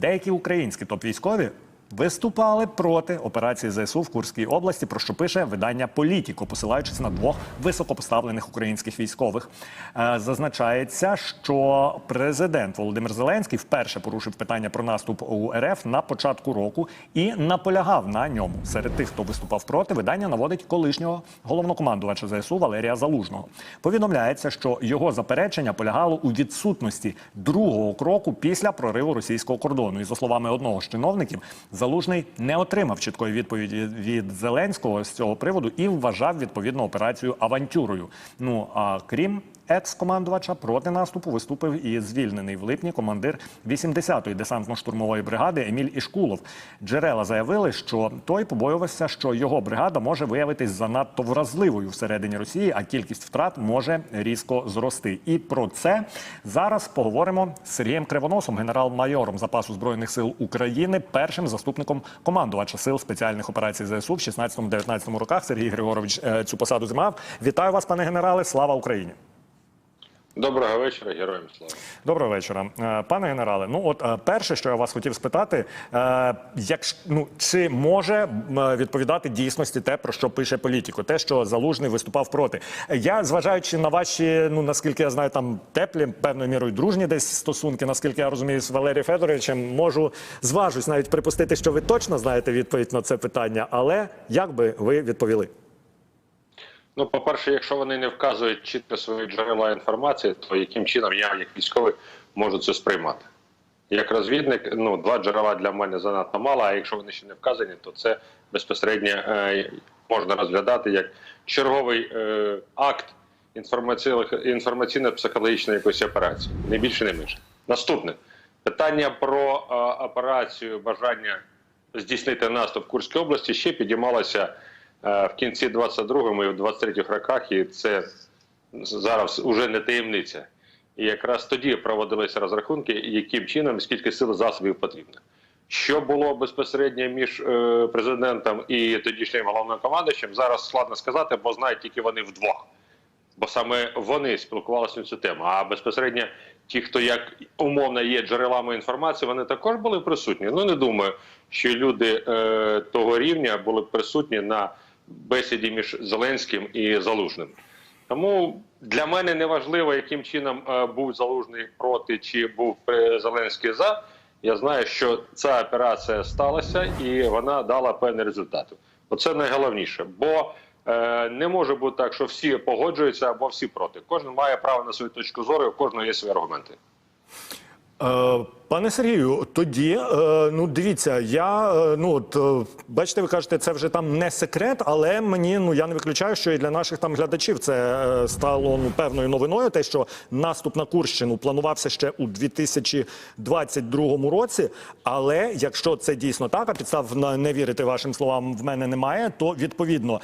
Деякі українські топ-військові виступали проти операції ЗСУ в Курській області, про що пише видання Політіко, посилаючись на двох високопоставлених українських військових. Е, Зазначається, що президент Володимир Зеленський вперше порушив питання про наступ у РФ на початку року і наполягав на ньому. Серед тих, хто виступав проти, видання наводить колишнього головнокомандувача ЗСУ Валерія Залужного. Повідомляється, що його заперечення полягало у відсутності другого кроку після прориву російського кордону. І за словами одного з чиновників, Залужний не отримав чіткої відповіді від Зеленського з цього приводу і вважав відповідну операцію авантюрою. Ну а крім екс-командувача проти наступу виступив і звільнений в липні командир 80-ї десантно-штурмової бригади Еміль Ішкулов. Джерела заявили, що той побоювався, що його бригада може виявитись занадто вразливою всередині Росії, а кількість втрат може різко зрости. І про це зараз поговоримо з Сергієм Кривоносом, генерал-майором запасу збройних сил України, першим заступником командувача сил спеціальних операцій ЗСУ в 16-19 роках. Сергій Григорович е, цю посаду займав. Вітаю вас, пане генерале. Слава Україні! Доброго вечора, героям слава. Доброго вечора, Е, пане генерале. Ну, от е, перше, що я вас хотів спитати, е, як ну чи може відповідати дійсності те, про що пише політико, те, що залужний виступав проти. Я зважаючи на ваші, ну наскільки я знаю, там теплі певною мірою дружні десь стосунки, наскільки я розумію, з Валерієм Федоровичем, можу зважусь навіть припустити, що ви точно знаєте відповідь на це питання. Але як би ви відповіли? Ну, по-перше, якщо вони не вказують чітко свої джерела інформації, то яким чином я, як військовий, можу це сприймати? Як розвідник, ну два джерела для мене занадто мало. А якщо вони ще не вказані, то це безпосередньо е, можна розглядати як черговий е, акт інформаційно-психологічної якоїсь операції. Не більше, не менше. Наступне питання про е, операцію бажання здійснити наступ в Курській області ще підіймалося в кінці 22-му і в 23-х роках, і це зараз уже не таємниця. І якраз тоді проводилися розрахунки, яким чином скільки сил засобів потрібно. Що було безпосередньо між е, президентом і тодішнім головнокомандуючим, зараз складно сказати, бо знають тільки вони вдвох. Бо саме вони спілкувалися на цю тему. А безпосередньо ті, хто як умовно є джерелами інформації, вони також були присутні. Ну не думаю, що люди е, того рівня були присутні на бесіді між Зеленським і Залужним. Тому для мене не важливо, яким чином е, був залужний проти чи був е, Зеленський за. Я знаю, що ця операція сталася і вона дала певні результати. Оце найголовніше, бо е, не може бути так, що всі погоджуються або всі проти. Кожен має право на свою точку зору, у кожного є свої аргументи. Е, Пане Сергію, тоді е, ну дивіться, я е, ну от бачите, ви кажете, це вже там не секрет, але мені ну я не виключаю, що і для наших там глядачів це стало ну певною новиною. Те, що наступ на Курщину планувався ще у 2022 році. Але якщо це дійсно так, а підстав не вірити вашим словам в мене немає, то відповідно.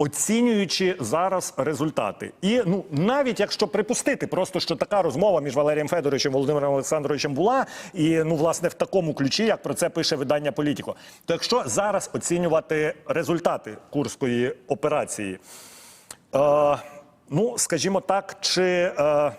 Оцінюючи зараз результати, і ну навіть якщо припустити, просто що така розмова між Валерієм Федоровичем і Володимиром Олександровичем була, і ну власне в такому ключі, як про це пише видання Політіко, то якщо зараз оцінювати результати курської операції, е, ну скажімо так, чи, е,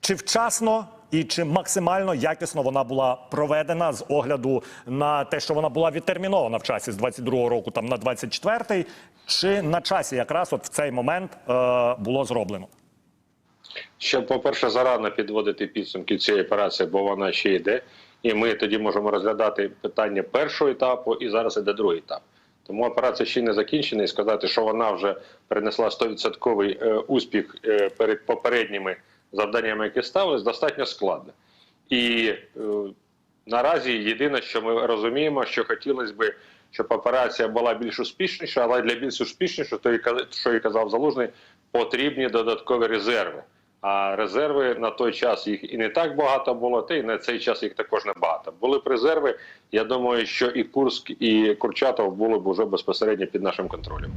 чи вчасно і чи максимально якісно вона була проведена з огляду на те, що вона була відтермінована в часі з 22-го року там на 24-й, чи на часі якраз от в цей момент е, було зроблено? Ще, по-перше, зарано підводити підсумки цієї операції, бо вона ще йде. І ми тоді можемо розглядати питання першого етапу, і зараз іде другий етап. Тому операція ще не закінчена, і сказати, що вона вже принесла 100% е, успіх е, перед попередніми завданнями, які ставились, достатньо складно. І е, наразі єдине, що ми розуміємо, що хотілося б, щоб операція була більш успішніша, але для більш успішнішої, то і що і казав Залужний, потрібні додаткові резерви. А резерви на той час їх і не так багато було, та й на цей час їх також не багато. Були б резерви. Я думаю, що і Курськ, і Курчатов були б уже безпосередньо під нашим контролем.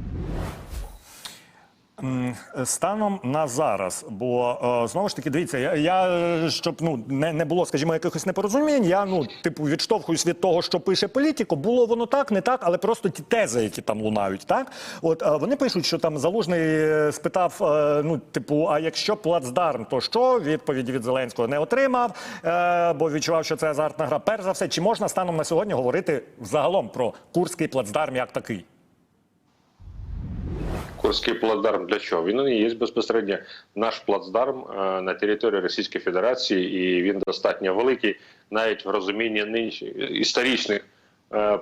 М, Станом на зараз, бо е, знову ж таки, дивіться, я, я е, щоб ну не, не було, скажімо, якихось непорозумінь. Я ну типу відштовхуюсь від того, що пише політико. Було воно так, не так, але просто ті тези, які там лунають, так от е, вони пишуть, що там залужний е, спитав: е, ну, типу, а якщо плацдарм, то що? Відповіді від Зеленського не отримав, е, бо відчував, що це азартна гра. Перш за все, чи можна станом на сьогодні говорити взагалом про курський плацдарм як такий? Курський плацдарм для чого? Він і є безпосередньо наш плацдарм на території Російської Федерації, і він достатньо великий, навіть в розумінні нині історичних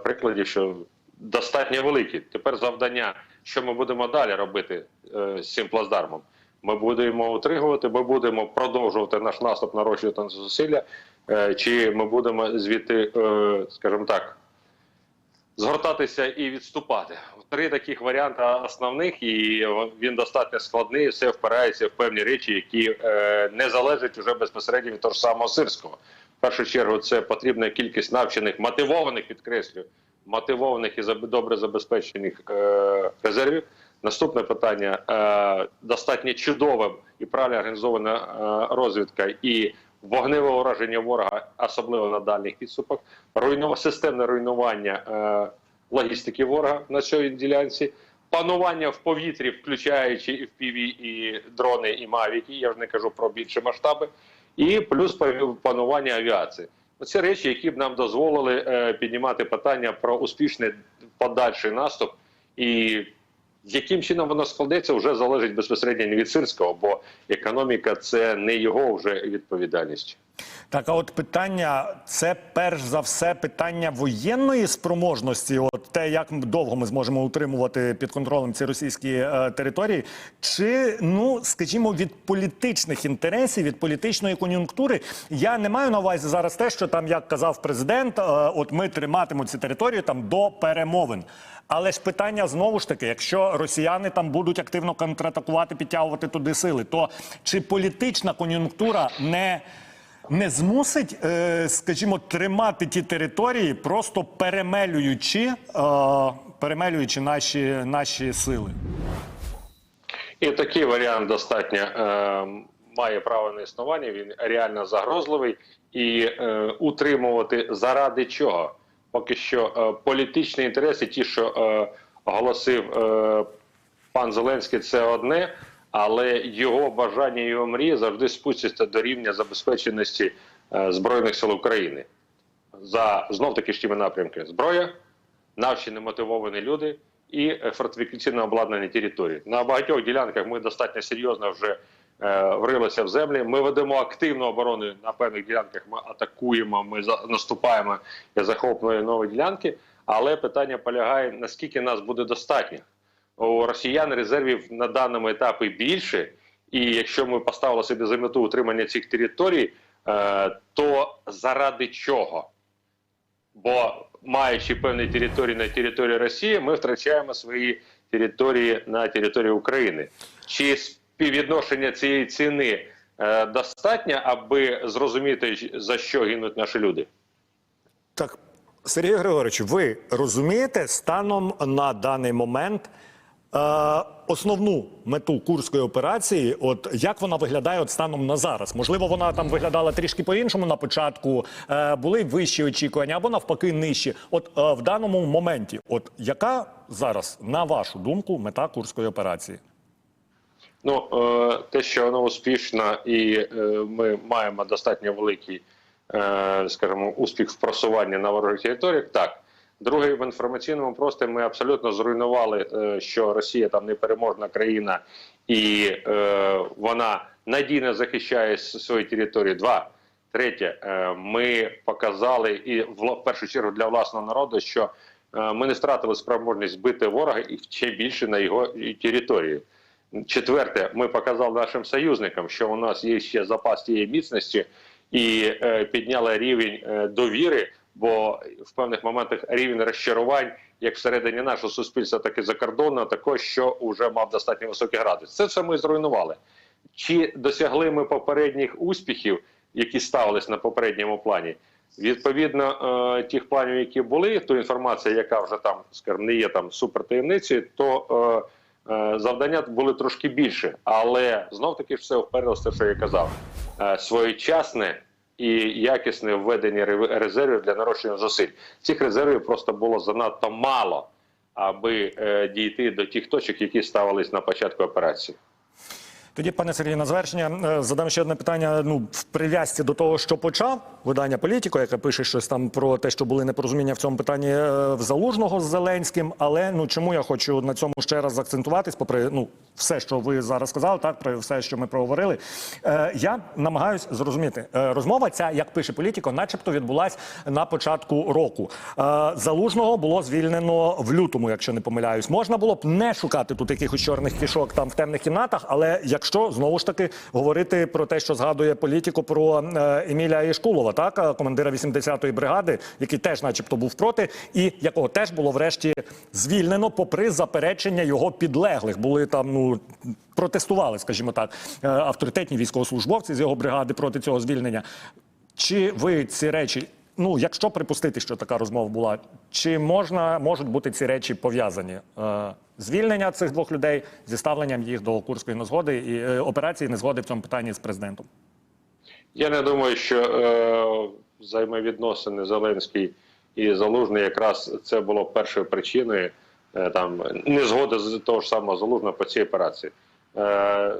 прикладів, що достатньо великий. Тепер завдання, що ми будемо далі робити е, з цим плацдармом. Ми будемо утримувати, ми будемо продовжувати наш наступ, нарощувати зусилля, е, чи ми будемо звідти, е, скажімо так, згортатися і відступати. Три таких варіанти основних, і він достатньо складний. Все впирається в певні речі, які е, не залежать уже безпосередньо від того ж самого сирського. В першу чергу це потрібна кількість навчених, мотивованих, підкреслю, мотивованих і добре забезпечених е, резервів. Наступне питання е, достатньо чудова і правильно організована е, розвідка і вогневе ураження ворога, особливо на дальніх підступах, руйнува системне руйнування е, логістики ворога на цій ділянці, панування в повітрі, включаючи і FPV, і дрони, і мавіки. Я вже не кажу про більші масштаби, і плюс панування авіації. Оце речі, які б нам дозволили е, піднімати питання про успішний подальший наступ і яким чином воно складеться, вже залежить безпосередньо не від сирського, бо економіка це не його вже відповідальність. Так, а от питання це перш за все питання воєнної спроможності. От те, як довго ми зможемо утримувати під контролем ці російські е, території, чи ну скажімо, від політичних інтересів, від політичної кон'юнктури. Я не маю на увазі зараз те, що там, як казав президент, е, от ми триматимемо ці території там до перемовин. Але ж питання знову ж таки, якщо росіяни там будуть активно контратакувати, підтягувати туди сили, то чи політична кон'юнктура не не змусить, е, скажімо, тримати ті території, просто перемелюючи, е, перемелюючи наші, наші сили. І такий варіант достатньо е, має право на існування. Він реально загрозливий і утримувати заради чого? Поки що політичні інтереси, ті, що е, оголосив пан Зеленський, це одне, але його бажання, його мрії завжди спустяться до рівня забезпеченості е, збройних сил України за знов таки ж тими напрямки: зброя, навчені мотивовані люди і фортифікаційно обладнані території. На багатьох ділянках ми достатньо серйозно вже е, врилися в землі. Ми ведемо активну оборону на певних ділянках. Ми атакуємо, ми за- наступаємо і захоплюємо нові ділянки. Але питання полягає, наскільки нас буде достатньо. У росіян резервів на даному етапі більше, і якщо ми поставили собі за мету утримання цих територій, е, то заради чого? Бо маючи певні території на території Росії, ми втрачаємо свої території на території України. Чи співвідношення цієї ціни е, достатньо, аби зрозуміти за що гинуть наші люди? Так, Сергій Григорович, ви розумієте станом на даний момент основну мету курської операції, от як вона виглядає от станом на зараз? Можливо, вона там виглядала трішки по-іншому на початку, е, були вищі очікування або навпаки нижчі. От е, в даному моменті, от яка зараз, на вашу думку, мета курської операції? Ну, е, те, що воно успішно, і е, ми маємо достатньо великий, е, скажімо, успіх в просуванні на ворожих територіях, так. Друге, в інформаційному просторі ми абсолютно зруйнували, е, що Росія там непереможна країна, і е, вона надійно захищає свої території. Два. Третє, е, ми показали і в першу чергу для власного народу, що е, ми не втратили спроможність бити ворога і ще більше на його території. Четверте, ми показали нашим союзникам, що у нас є ще запас тієї міцності, і підняли рівень довіри, бо в певних моментах рівень розчарувань, як всередині нашого суспільства, так і закордонного, також що вже мав достатньо високий градус. Це все ми зруйнували. Чи досягли ми попередніх успіхів, які ставились на попередньому плані? Відповідно е, тих планів, які були, ту інформацію, яка вже там, скажімо, не є там супертаємницею, то е, завдання були трошки більше, але знов таки ж все те, що я казав. Е, своєчасне і якісне введення ре- резервів для нарощення зусиль. Цих резервів просто було занадто мало, аби е, дійти до тих точок, які ставились на початку операції. Тоді, пане Сергію, на завершення е, задам ще одне питання. Ну, в прив'язці до того, що почав видання Політіко, яке пише щось там про те, що були непорозуміння в цьому питанні е, в Залужного з Зеленським. Але ну чому я хочу на цьому ще раз акцентуватись, попри ну все, що ви зараз сказали, так про все, що ми проговорили. Е, я намагаюсь зрозуміти. Е, розмова ця, як пише Політіко, начебто відбулась на початку року. Е, Залужного було звільнено в лютому, якщо не помиляюсь. Можна було б не шукати тут якихось чорних кішок там в темних кімнатах, але якщо знову ж таки говорити про те, що згадує політику про е, Еміля Ішкулова, так е, командира 80-ї бригади, який теж, начебто, був проти, і якого теж було врешті звільнено, попри заперечення його підлеглих. Були там ну протестували, скажімо так, е, авторитетні військовослужбовці з його бригади проти цього звільнення. Чи ви ці речі? Ну, якщо припустити, що така розмова була, чи можна можуть бути ці речі пов'язані? Е, звільнення цих двох людей зі ставленням їх до курської незгоди і е, операції незгоди в цьому питанні з президентом? Я не думаю, що е, взаємовідносини Зеленський і Залужний якраз це було першою причиною е, там незгоди з того ж самого Залужного по цій операції. Е,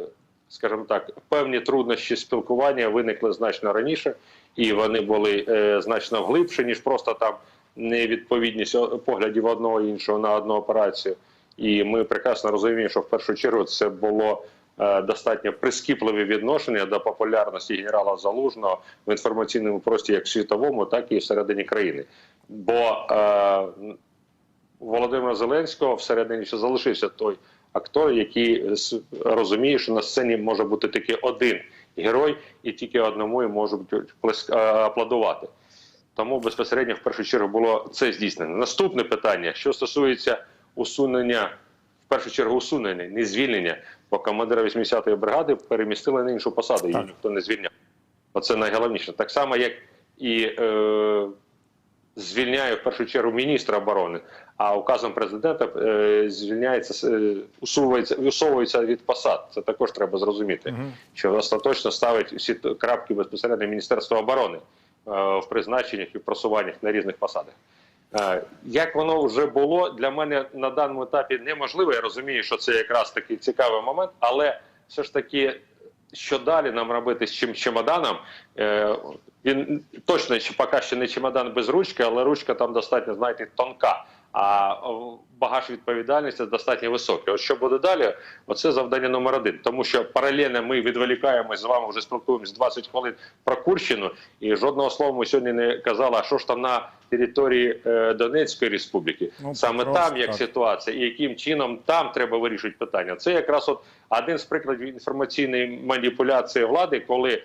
скажімо так, певні труднощі спілкування виникли значно раніше, і вони були е, значно глибші, ніж просто там невідповідність поглядів одного іншого на одну операцію. І ми прекрасно розуміємо, що в першу чергу це було е, достатньо прискіпливе відношення до популярності генерала Залужного в інформаційному просторі як світовому, так і всередині країни. Бо е, Володимира Зеленського всередині ще залишився той актор, який розуміє, що на сцені може бути тільки один герой, і тільки одному і можуть е, аплодувати. Тому безпосередньо в першу чергу було це здійснено. Наступне питання, що стосується усунення, в першу чергу усунення, не звільнення, бо командира 80-ї бригади перемістили на іншу посаду, її ніхто не звільняв. Оце найголовніше. Так само, як і е, звільняє в першу чергу міністра оборони, а указом президента е, звільняється, е, усувається, усовується від посад. Це також треба зрозуміти, що остаточно ставить всі крапки безпосередньо Міністерства оборони е, в призначеннях і в просуваннях на різних посадах. Як воно вже було для мене на даному етапі неможливо. Я розумію, що це якраз такий цікавий момент, але все ж таки, що далі нам робити з чим чемоданом? Е, Він точно поки ще не чемодан без ручки, але ручка там достатньо, знаєте, тонка. А багаж відповідальності достатньо високий. От що буде далі? Оце завдання номер один. Тому що паралельно ми відволікаємось з вами, вже спілкуємось 20 хвилин про Курщину, і жодного слова ми сьогодні не казали, а що ж там на території е, Донецької республіки. Ну, Саме просто там як так. ситуація, і яким чином там треба вирішити питання. Це якраз от один з прикладів інформаційної маніпуляції влади, коли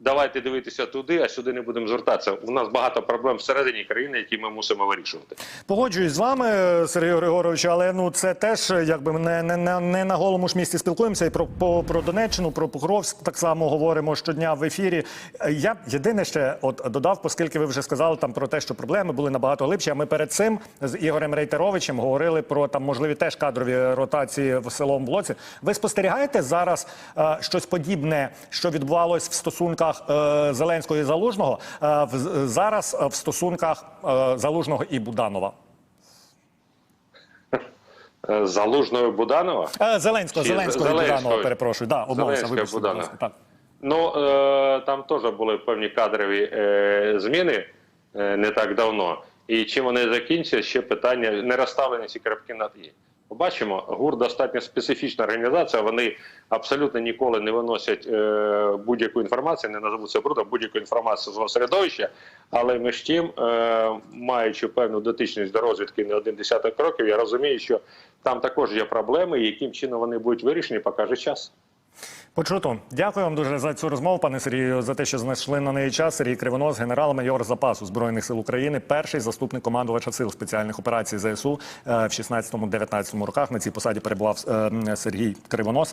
давайте дивитися туди, а сюди не будемо звертатися. У нас багато проблем всередині країни, які ми мусимо вирішувати. Погоджуюсь з вами, Сергію Григоровичу, але ну це теж якби не, не, не, на голому ж місці спілкуємося. І про, по, про Донеччину, про Покровськ так само говоримо щодня в ефірі. Я єдине ще от додав, оскільки ви вже сказали там про те, що проблеми були набагато глибші. А ми перед цим з Ігорем Рейтеровичем говорили про там можливі теж кадрові ротації в селом Блоці. Ви спостерігаєте зараз е, щось подібне, що відбувалось в стосунках е, Зеленського і Залужного, е, зараз е, в стосунках Залужного і Буданова? Е, Залужною Буданова. Зеленського, Чи Зеленського і Буданова, перепрошую. Да, Зеленського, Буданова. Так. Ну там теж були певні кадрові зміни не так давно. І чим вони закінчаться, ще питання не розставлені ці крапки над і. Побачимо, ГУР достатньо специфічна організація. Вони абсолютно ніколи не виносять е, будь-яку інформацію, не назову це брудом, будь-яку інформацію з середовища. Але між тим, е, маючи певну дотичність до розвідки не один десяток років, я розумію, що там також є проблеми, і яким чином вони будуть вирішені, покаже час. Почуто. Дякую вам дуже за цю розмову, пане Сергію, за те, що знайшли на неї час. Сергій Кривонос, генерал-майор запасу збройних сил України, перший заступник командувача сил спеціальних операцій ЗСУ е, в 16-19 роках. На цій посаді перебував е, Сергій Кривонос.